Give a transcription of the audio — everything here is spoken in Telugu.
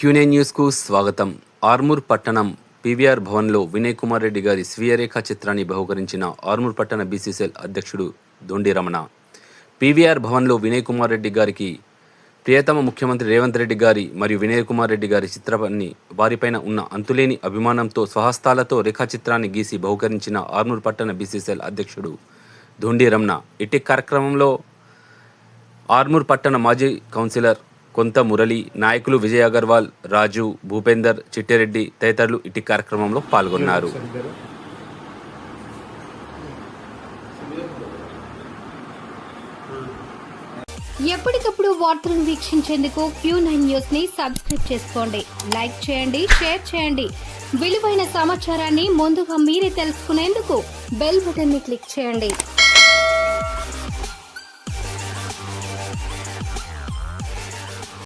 క్యూనే న్యూస్కు స్వాగతం. ఆర్మూర్ పట్టణం పీవీఆర్ భవన్లో వినయ్ కుమార్ రెడ్డి గారి స్వీయ రేఖా చిత్రాన్ని బహుకరించిన ఆర్మూర్ పట్టణ బీసీసీఎల్ అధ్యక్షుడు దొండి రమణ. పీవీఆర్ భవన్లో వినయ్ కుమార్ రెడ్డి గారికి ప్రియతమ ముఖ్యమంత్రి రేవంత్ రెడ్డి గారి మరియు వినయ్ కుమార్ రెడ్డి గారి చిత్రాన్ని వారిపైన ఉన్న అంతులేని అభిమానంతో స్వహస్తాలతో రేఖాచిత్రాన్ని గీసి బహుకరించిన ఆర్మూర్ పట్టణ బీసీసీఎల్ అధ్యక్షుడు దొండి రమణ. ఇట్టి కార్యక్రమంలో ఆర్మూర్ పట్టణ మాజీ కౌన్సిలర్ కొంత మురళి నాయకులు విజయ్ అగర్వాల్ రాజు భూపేందర్ చిట్టిరెడ్డి తదితరులు ఇటు కార్యక్రమంలో పాల్గొన్నారు. ఎప్పటికప్పుడు వార్తలను వీక్షించేందుకు క్యూ నైన్ న్యూస్ని సబ్స్క్రైబ్ చేసుకోండి. లైక్ చేయండి షేర్ చేయండి. విలువైన సమాచారాన్ని ముందుగా మీరే తెలుసుకునేందుకు బెల్ బటన్ని క్లిక్ చేయండి.